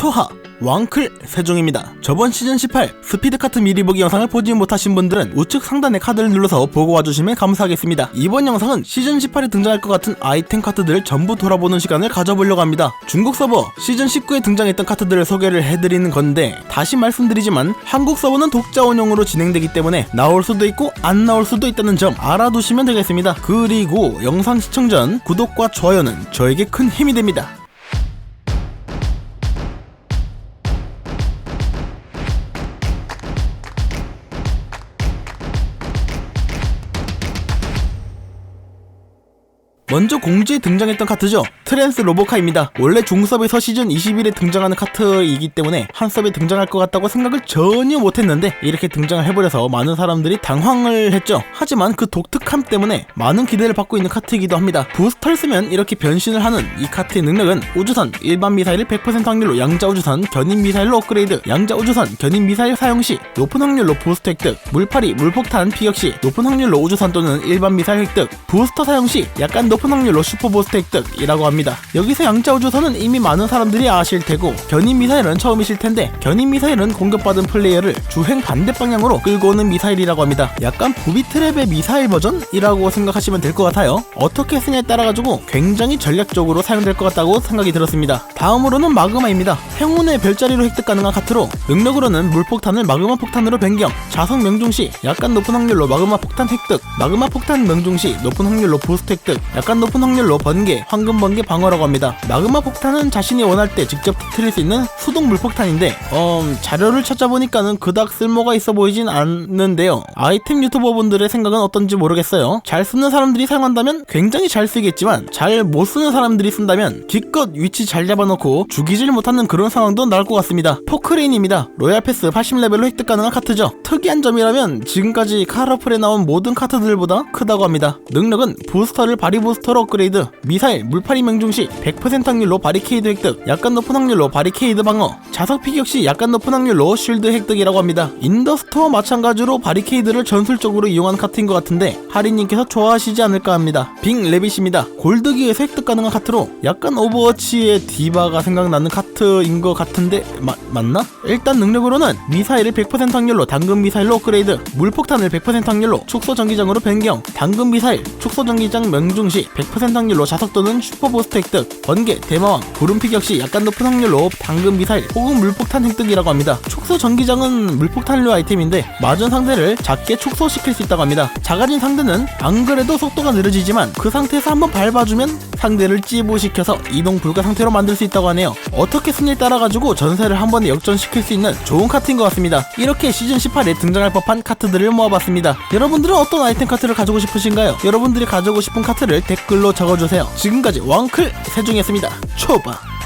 초하 왕클 세종입니다. 저번 시즌 18 스피드 카트 미리 보기 영상을 보지 못하신 분들은 우측 상단의 카드를 눌러서 보고 와주시면 감사하겠습니다. 이번 영상은 시즌 18에 등장할 것 같은 아이템 카트들을 전부 돌아보는 시간을 가져보려고 합니다. 중국 서버 시즌 19에 등장했던 카트들을 소개를 해드리는 건데 다시 말씀드리지만 한국 서버는 독자 운영으로 진행되기 때문에 나올 수도 있고 안 나올 수도 있다는 점 알아두시면 되겠습니다. 그리고 영상 시청 전 구독과 좋아요는 저에게 큰 힘이 됩니다. 먼저 공지에 등장했던 카트죠. 트랜스 로보카입니다. 원래 중섭에서 시즌 21에 등장하는 카트이기 때문에 한섭에 등장할 것 같다고 생각을 전혀 못했는데 이렇게 등장을 해버려서 많은 사람들이 당황을 했죠. 하지만 그 독특함 때문에 많은 기대를 받고 있는 카트이기도 합니다. 부스터를 쓰면 이렇게 변신을 하는 이 카트의 능력은 우주선, 일반 미사일을 100% 확률로 양자 우주선, 견인 미사일로 업그레이드, 양자 우주선, 견인 미사일 사용 시 높은 확률로 부스터 획득, 물파리, 물폭탄 피격 시 높은 확률로 우주선 또는 일반 미사일 획득, 부스터 사용 시 약간 높은 확률로 슈퍼부스터 획득이라고 합니다. 여기서 양자 우주선은 이미 많은 사람들이 아실 테고 견인 미사일은 처음이실 텐데 견인 미사일은 공격받은 플레이어를 주행 반대 방향으로 끌고 오는 미사일이라고 합니다. 약간 부비 트랩의 미사일 버전이라고 생각하시면 될 것 같아요. 어떻게 쓰냐에 따라 가지고 굉장히 전략적으로 사용될 것 같다고 생각이 들었습니다. 다음으로는 마그마입니다. 행운의 별자리로 획득 가능한 카트로 능력으로는 물폭탄을 마그마 폭탄으로 변경, 자석 명중 시 약간 높은 확률로 마그마 폭탄 획득, 마그마 폭탄 명중 시 높은 확률로 부스트 획득, 약간 높은 확률로 번개, 황금 번개 방어라고 합니다. 마그마 폭탄은 자신이 원할 때 직접 터뜨릴 수 있는 수동 물폭탄인데, 어, 자료를 찾아보니까는 그닥 쓸모가 있어 보이진 않는데요. 아이템 유튜버분들의 생각은 어떤지 모르겠어요. 잘 쓰는 사람들이 사용한다면 굉장히 잘 쓰겠지만, 잘 못 쓰는 사람들이 쓴다면 기껏 위치 잘 잡아놓고 죽이질 못하는 그런 상황도 나올 것 같습니다. 포크레인입니다. 로얄 패스 80레벨로 획득 가능한 카트죠. 특이한 점이라면 지금까지 카라풀에 나온 모든 카트들보다 크다고 합니다. 능력은 부스터를 바리 부스터로 업그레이드, 미사일, 물파리 명중 시 100% 확률로 바리케이드 획득, 약간 높은 확률로 바리케이드 방어, 자석 피격 시 약간 높은 확률로 쉴드 획득이라고 합니다. 인더스토어 마찬가지로 바리케이드를 전술적으로 이용한 카트인 것 같은데 하리님께서 좋아하시지 않을까 합니다. 빅 레빗입니다. 골드기에서 획득 가능한 카트로 약간 오버워치의 디바가 생각나는 카트인 것 같은데 마, 맞나? 일단 능력으로는 미사일을 100% 확률로 당근 미사일로 업그레이드, 물폭탄을 100% 확률로 축소 전기장으로 변경, 당근 미사일, 축소 전기장 명중 시 100% 확률로 자석 또는 슈퍼보스트 획득, 번개, 대마왕, 구름 피격 시 약간 높은 확률로 당근 미사일 혹은 물폭탄 획득이라고 합니다. 축소 전기장은 물폭탄류 아이템인데 맞은 상대를 작게 축소시킬 수 있다고 합니다. 작아진 상대는 안 그래도 속도가 느려지지만 그 상태에서 한번 밟아주면 상대를 찌부시켜서 이동 불가 상태로 만들 수 있다고 하네요. 어떻게 쓰냐에 따라 가지고 전세를 한 번에 역전시킬 수 있는 좋은 카트인 것 같습니다. 이렇게 시즌 18에 등장할 법한 카트들을 모아봤습니다. 여러분들은 어떤 아이템 카트를 가지고 싶으신가요? 여러분들이 가지고 싶은 카트를 댓글로 적어주세요. 지금까지 왕클 세중이었습니다. 초바.